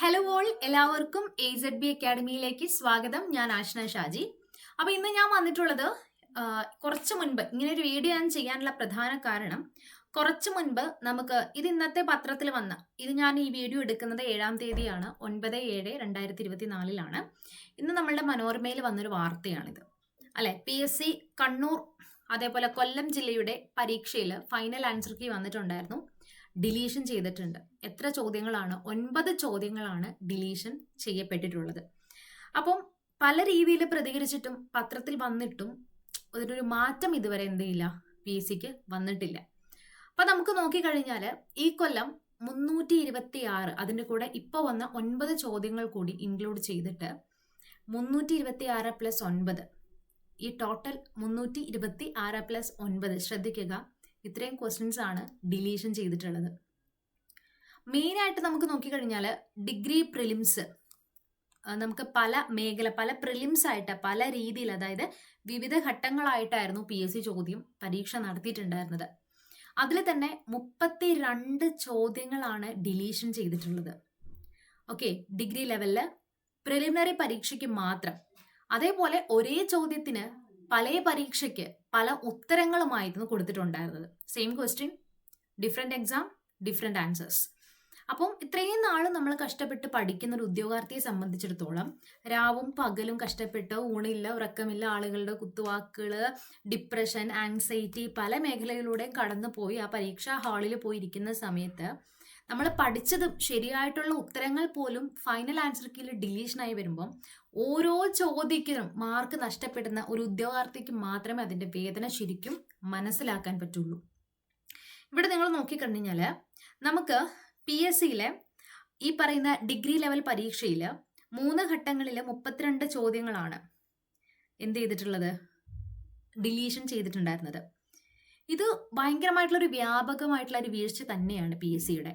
Hello all എല്ലാവർക്കും A Z B അക്കാഡമിയിലേക്ക് സ്വാഗതം. ഞാൻ ആഷ്ന ഷാജി. അപ്പോൾ ഇന്ന് ഞാൻ വന്നിട്ടുള്ളത് കുറച്ച് മുൻപ് ഇങ്ങനെ ഒരു വീഡിയോ ഞാൻ ചെയ്യാനുള്ള പ്രധാന കാരണം കുറച്ച് മുൻപ് നമുക്ക് ഇത് ഇന്നത്തെ പത്രത്തിൽ വന്ന ഇത് ഞാൻ ഈ വീഡിയോ എടുക്കുന്നത് ഏഴാം തീയതിയാണ് ഒൻപത് ഏഴ് രണ്ടായിരത്തി ഇരുപത്തി നാലിലാണ് ഇന്ന് നമ്മളുടെ മനോരമയിൽ വന്നൊരു വാർത്തയാണിത്. അല്ലെ പി എസ് സി കണ്ണൂർ അതേപോലെ കൊല്ലം ജില്ലയുടെ പരീക്ഷയിൽ ഫൈനൽ ആൻസർ കീ വന്നിട്ടുണ്ടായിരുന്നു. ഡിലീഷൻ ചെയ്തിട്ടുണ്ട്. എത്ര ചോദ്യങ്ങളാണ്? ഒൻപത് ചോദ്യങ്ങളാണ് ഡിലീഷൻ ചെയ്യപ്പെട്ടിട്ടുള്ളത്. അപ്പം പല രീതിയിൽ പ്രതികരിച്ചിട്ടും പത്രത്തിൽ വന്നിട്ടും അതിനൊരു മാറ്റം ഇതുവരെ എന്തില്ല പി എസ് സിക്ക് വന്നിട്ടില്ല. അപ്പൊ നമുക്ക് നോക്കിക്കഴിഞ്ഞാൽ ഈ കൊല്ലം മുന്നൂറ്റി ഇരുപത്തി ആറ് അതിന്റെ കൂടെ ഇപ്പോൾ വന്ന ഒൻപത് ചോദ്യങ്ങൾ കൂടി ഇൻക്ലൂഡ് ചെയ്തിട്ട് മുന്നൂറ്റി ഇരുപത്തി ആറ് പ്ലസ് ഒൻപത്. ഈ ടോട്ടൽ മുന്നൂറ്റി ഇരുപത്തി ആറ് പ്ലസ് ഒൻപത്. ശ്രദ്ധിക്കുക. ഇത്രയും ക്വസ്റ്റ്യൻസ് ആണ് ഡിലീഷൻ ചെയ്തിട്ടുള്ളത്. മെയിൻ ആയിട്ട് നമുക്ക് നോക്കിക്കഴിഞ്ഞാൽ ഡിഗ്രി പ്രിലിംസ് നമുക്ക് പല മേഖല പല പ്രിലിംസ് ആയിട്ട് പല രീതിയിൽ അതായത് വിവിധ ഘട്ടങ്ങളായിട്ടായിരുന്നു പി എസ് സി ചോദ്യം പരീക്ഷ നടത്തിയിട്ടുണ്ടായിരുന്നത്. അതിൽ തന്നെ മുപ്പത്തി രണ്ട് ചോദ്യങ്ങളാണ് ഡിലീഷൻ ചെയ്തിട്ടുള്ളത്. ഓക്കെ ഡിഗ്രി ലെവലിൽ പ്രിലിമിനറി പരീക്ഷയ്ക്ക് മാത്രം. അതേപോലെ ഒരേ ചോദ്യത്തിന് പല പരീക്ഷയ്ക്ക് പല ഉത്തരങ്ങളുമായിരുന്നു കൊടുത്തിട്ടുണ്ടായിരുന്നത്. Same question different exam different answers അപ്പം ഇത്രയും നാൾ നമ്മൾ കഷ്ടപ്പെട്ട് പഠിക്കുന്ന ഒരു ഉദ്യോഗാർത്ഥിയെ സംബന്ധിച്ചിടത്തോളം രാവും പകലും കഷ്ടപ്പെട്ട് ഊണില്ല ഉറക്കമില്ല ആളുകളുടെ കുത്തുവാക്കുകൾ ഡിപ്രഷൻ ആങ്സൈറ്റി പല മേഖലകളിലൂടെയും കടന്നു പോയി ആ പരീക്ഷാ ഹാളിൽ പോയിരിക്കുന്ന സമയത്ത് നമ്മൾ പഠിച്ചതും ശരിയായിട്ടുള്ള ഉത്തരങ്ങൾ പോലും ഫൈനൽ ആൻസർ കീഴിൽ ഡിലീഷനായി വരുമ്പം ഓരോ ചോദ്യത്തിനും മാർക്ക് നഷ്ടപ്പെടുന്ന ഒരു ഉദ്യോഗാർത്ഥിക്ക് മാത്രമേ അതിന്റെ വേദന ശരിക്കും മനസ്സിലാക്കാൻ പറ്റുള്ളൂ. ഇവിടെ നിങ്ങൾ നോക്കിക്കഴിഞ്ഞാൽ നമുക്ക് പി എസ് സിയിലെ ഈ പറയുന്ന ഡിഗ്രി ലെവൽ പരീക്ഷയിൽ മൂന്ന് ഘട്ടങ്ങളിൽ മുപ്പത്തിരണ്ട് ചോദ്യങ്ങളാണ് എന്ത് ചെയ്തിട്ടുള്ളത്? ഡിലീഷൻ ചെയ്തിട്ടുണ്ടായിരുന്നത്. ഇത് ഭയങ്കരമായിട്ടുള്ള ഒരു വ്യാപകമായിട്ടുള്ള ഒരു വീഴ്ച തന്നെയാണ് പി എസ് സിയുടെ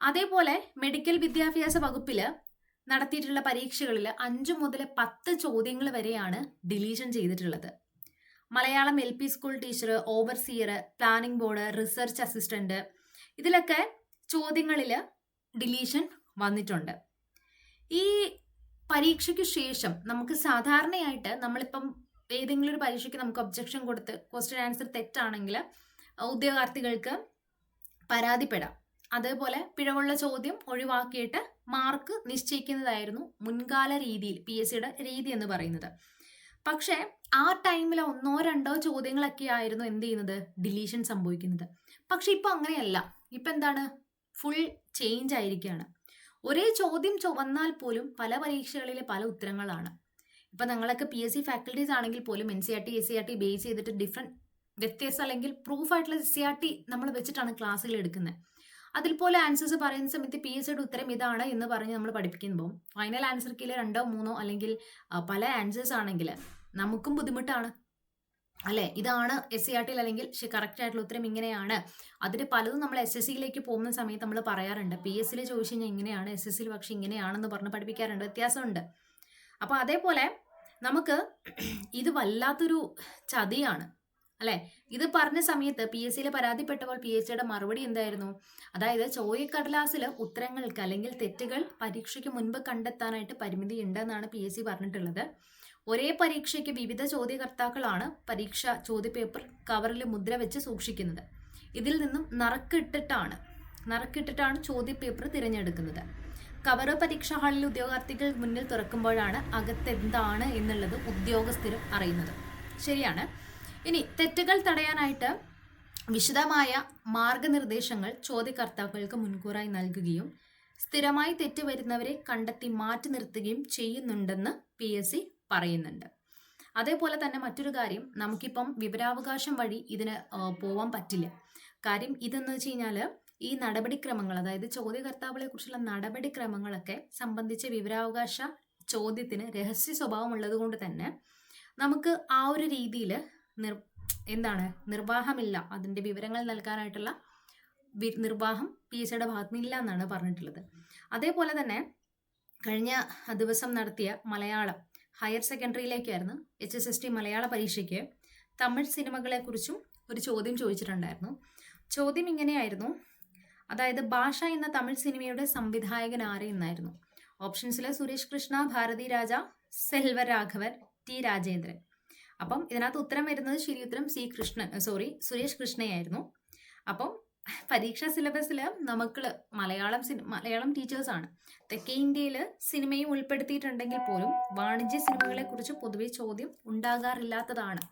അതേപോലെ മെഡിക്കൽ വിദ്യാഭ്യാസ വകുപ്പിൽ നടത്തിയിട്ടുള്ള പരീക്ഷകളിൽ അഞ്ചു മുതൽ പത്ത് ചോദ്യങ്ങൾ വരെയാണ് ഡിലീഷൻ ചെയ്തിട്ടുള്ളത്. Malayalam L P school teacher overseer planning board research assistant ഇതിലൊക്കെ ചോദ്യങ്ങളിൽ ഡിലീഷൻ വന്നിട്ടുണ്ട്. ഈ പരീക്ഷയ്ക്ക് ശേഷം നമുക്ക് സാധാരണയായിട്ട് നമ്മളിപ്പം ഏതെങ്കിലും ഒരു പരീക്ഷയ്ക്ക് നമുക്ക് ഒബ്ജക്ഷൻ കൊടുത്ത് ക്വസ്റ്റ്യൻ ആൻസർ തെറ്റാണെങ്കിൽ ഉദ്യോഗാർത്ഥികൾക്ക് പരാതിപ്പെടാം. അതേപോലെ പിഴവുള്ള ചോദ്യം ഒഴിവാക്കിയിട്ട് മാർക്ക് നിശ്ചയിക്കുന്നതായിരുന്നു മുൻകാല രീതിയിൽ പി എസ് സിയുടെ രീതി എന്ന് പറയുന്നത്. പക്ഷേ ആ ടൈമിൽ ഒന്നോ രണ്ടോ ചോദ്യങ്ങളൊക്കെ ആയിരുന്നു എന്ത് ചെയ്യുന്നത്? ഡിലീഷൻ സംഭവിക്കുന്നത്. പക്ഷെ ഇപ്പൊ അങ്ങനെയല്ല. ഇപ്പൊ എന്താണ്? ഫുൾ ചേഞ്ച് ആയിരിക്കുകയാണ് ഒരേ ചോദ്യം ചുവന്നാൽ പോലും പല പരീക്ഷകളിലെ പല ഉത്തരങ്ങളാണ്. ഇപ്പൊ നിങ്ങളൊക്കെ പി എസ് സി ഫാക്കൽറ്റീസ് ആണെങ്കിൽ പോലും N C R T S C R T base ചെയ്തിട്ട് ഡിഫറെന്റ് വ്യത്യസ്ത അല്ലെങ്കിൽ പ്രൂഫ് ആയിട്ടുള്ള എസ് സി ആർ ടി നമ്മൾ വെച്ചിട്ടാണ് ക്ലാസ്സുകൾ എടുക്കുന്നത്. അതിൽ പോലെ ആൻസേഴ്സ് പറയുന്ന സമയത്ത് പി എസ് ഉത്തരം ഇതാണ് എന്ന് പറഞ്ഞ് നമ്മൾ പഠിപ്പിക്കുമ്പോൾ ഫൈനൽ ആൻസർ കീഴിൽ രണ്ടോ മൂന്നോ അല്ലെങ്കിൽ പല ആൻസേഴ്സ് ആണെങ്കിൽ നമുക്കും ബുദ്ധിമുട്ടാണ്. അല്ലെ? ഇതാണ് എസ് സി ആർ ടിയിൽ അല്ലെങ്കിൽ കറക്റ്റ് ആയിട്ടുള്ള ഉത്തരം ഇങ്ങനെയാണ്. അതിന് പലതും നമ്മൾ എസ് എസ് സിയിലേക്ക് പോകുന്ന സമയത്ത് നമ്മൾ പറയാറുണ്ട്. പി എസ് സിയിൽ ചോദിച്ചു കഴിഞ്ഞാൽ ഇങ്ങനെയാണ് എസ് എസ് സിയിൽ പക്ഷെ ഇങ്ങനെയാണെന്ന് പറഞ്ഞ് പഠിപ്പിക്കാറുണ്ട്. വ്യത്യാസമുണ്ട്. അപ്പോൾ അതേപോലെ നമുക്ക് ഇത് വല്ലാത്തൊരു ചതിയാണ്. അല്ലെ? ഇത് പറഞ്ഞ സമയത്ത് പി എസ് സിയിൽ പരാതിപ്പെട്ടപ്പോൾ പി എസ് സിയുടെ മറുപടി എന്തായിരുന്നു? അതായത് ചോദ്യക്കടലാസിൽ ഉത്തരങ്ങൾക്ക് അല്ലെങ്കിൽ തെറ്റുകൾ പരീക്ഷയ്ക്ക് മുൻപ് കണ്ടെത്താനായിട്ട് പരിമിതി ഉണ്ടെന്നാണ് പി എസ് സി പറഞ്ഞിട്ടുള്ളത്. ഒരേ പരീക്ഷയ്ക്ക് വിവിധ ചോദ്യകർത്താക്കളാണ് പരീക്ഷ ചോദ്യപേപ്പർ കവറിൽ മുദ്ര വെച്ച് സൂക്ഷിക്കുന്നത്. ഇതിൽ നിന്നും നറുക്കിട്ടിട്ടാണ് നറുക്കിട്ടിട്ടാണ് ചോദ്യപേപ്പർ തിരഞ്ഞെടുക്കുന്നത്. കവറ് പരീക്ഷാ ഹാളിൽ ഉദ്യോഗാർത്ഥികൾ മുന്നിൽ തുറക്കുമ്പോഴാണ് അകത്തെന്താണ് എന്നുള്ളത് ഉദ്യോഗസ്ഥരും അറിയുന്നത്. ശരിയാണ്. ഇനി തെറ്റുകൾ തടയാനായിട്ട് വിശദമായ മാർഗനിർദ്ദേശങ്ങൾ ചോദ്യകർത്താക്കൾക്ക് മുൻകൂറായി നൽകുകയും സ്ഥിരമായി തെറ്റ് വരുന്നവരെ കണ്ടെത്തി മാറ്റി നിർത്തുകയും ചെയ്യുന്നുണ്ടെന്ന് പി എസ് സി പറയുന്നുണ്ട്. അതേപോലെ തന്നെ മറ്റൊരു കാര്യം നമുക്കിപ്പം വിവരാവകാശം വഴി ഇതിന് പോവാൻ പറ്റില്ല. കാര്യം ഇതെന്ന് വെച്ച് കഴിഞ്ഞാൽ ഈ നടപടിക്രമങ്ങൾ അതായത് ചോദ്യകർത്താവളെ കുറിച്ചുള്ള നടപടിക്രമങ്ങളൊക്കെ സംബന്ധിച്ച വിവരാവകാശ ചോദ്യത്തിന് രഹസ്യ സ്വഭാവം ഉള്ളത് കൊണ്ട് തന്നെ നമുക്ക് ആ ഒരു രീതിയിൽ നിർ എന്താണ് നിർവാഹമില്ല. അതിന്റെ വിവരങ്ങൾ നൽകാനായിട്ടുള്ള നിർവാഹം പി എസ് സിയുടെ ഭാഗത്തുനിന്നില്ല എന്നാണ് പറഞ്ഞിട്ടുള്ളത്. അതേപോലെ തന്നെ കഴിഞ്ഞ ദിവസം നടത്തിയ മലയാളം ഹയർ സെക്കൻഡറിയിലേക്കായിരുന്നു എച്ച് എസ് എസ് ടി മലയാള പരീക്ഷയ്ക്ക് തമിഴ് സിനിമകളെക്കുറിച്ചും ഒരു ചോദ്യം ചോദിച്ചിട്ടുണ്ടായിരുന്നു. ചോദ്യം ഇങ്ങനെയായിരുന്നു. അതായത് ഭാഷ എന്ന തമിഴ് സിനിമയുടെ സംവിധായകൻ ആരെ എന്നായിരുന്നു. ഓപ്ഷൻസിൽ സുരേഷ് കൃഷ്ണ ഭാരതി രാജ സെൽവരാഘവൻ ടി രാജേന്ദ്രൻ. അപ്പം ഇതിനകത്ത് ഉത്തരം വരുന്നത് ഉത്തരം സി കൃഷ്ണൻ സോറി സുരേഷ് കൃഷ്ണയായിരുന്നു. അപ്പം പരീക്ഷാ സിലബസിൽ നമുക്ക് മലയാളം സിനി മലയാളം ടീച്ചേഴ്സാണ് തെക്കേ ഇന്ത്യയിൽ സിനിമയും ഉൾപ്പെടുത്തിയിട്ടുണ്ടെങ്കിൽ പോലും വാണിജ്യ സിനിമകളെ കുറിച്ച് പൊതുവെ ചോദ്യം ഉണ്ടാകാറില്ലാത്തതാണ്.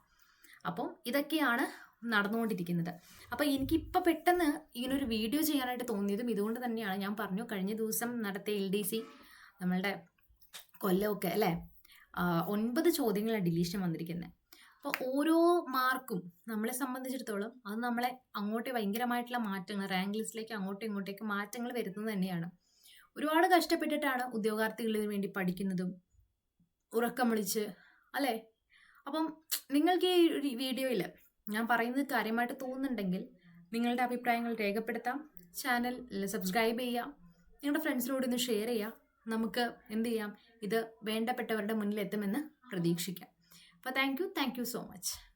അപ്പം ഇതൊക്കെയാണ് നടന്നുകൊണ്ടിരിക്കുന്നത്. അപ്പോൾ എനിക്കിപ്പോൾ പെട്ടെന്ന് ഇങ്ങനൊരു വീഡിയോ ചെയ്യാനായിട്ട് തോന്നിയതും ഇതുകൊണ്ട് തന്നെയാണ് ഞാൻ പറഞ്ഞു. കഴിഞ്ഞ ദിവസം നടത്തിയ എൽ ഡി സി നമ്മളുടെ കൊല്ലമൊക്കെ അല്ലേ? ഒൻപത് ചോദ്യങ്ങളാണ് ഡിലീഷൻ വന്നിരിക്കുന്നത് അപ്പോൾ ഓരോ മാർക്കും നമ്മളെ സംബന്ധിച്ചിടത്തോളം അത് നമ്മളെ അങ്ങോട്ട് ഭയങ്കരമായിട്ടുള്ള മാറ്റങ്ങൾ റാങ്ക് ലിസ്റ്റിലേക്ക് അങ്ങോട്ടും ഇങ്ങോട്ടേക്ക് മാറ്റങ്ങൾ വരുന്നത് തന്നെയാണ്. ഒരുപാട് കഷ്ടപ്പെട്ടിട്ടാണ് ഉദ്യോഗാർത്ഥികളിന് വേണ്ടി പഠിക്കുന്നതും ഉറക്കം വിളിച്ച് അല്ലേ? അപ്പം നിങ്ങൾക്ക് ഈ വീഡിയോയിൽ ഞാൻ പറയുന്നത് കാര്യമായിട്ട് തോന്നുന്നുണ്ടെങ്കിൽ നിങ്ങളുടെ അഭിപ്രായങ്ങൾ രേഖപ്പെടുത്താം. ചാനൽ സബ്സ്ക്രൈബ് ചെയ്യുക. നിങ്ങളുടെ ഫ്രണ്ട്സിനോട് ഇന്ന് ഷെയർ ചെയ്യാം നമുക്ക് എന്ത് ചെയ്യാം? ഇത് വേണ്ടപ്പെട്ടവരുടെ മുന്നിൽ എത്തുമെന്ന് പ്രതീക്ഷിക്കാം. അപ്പോൾ thank you thank you so much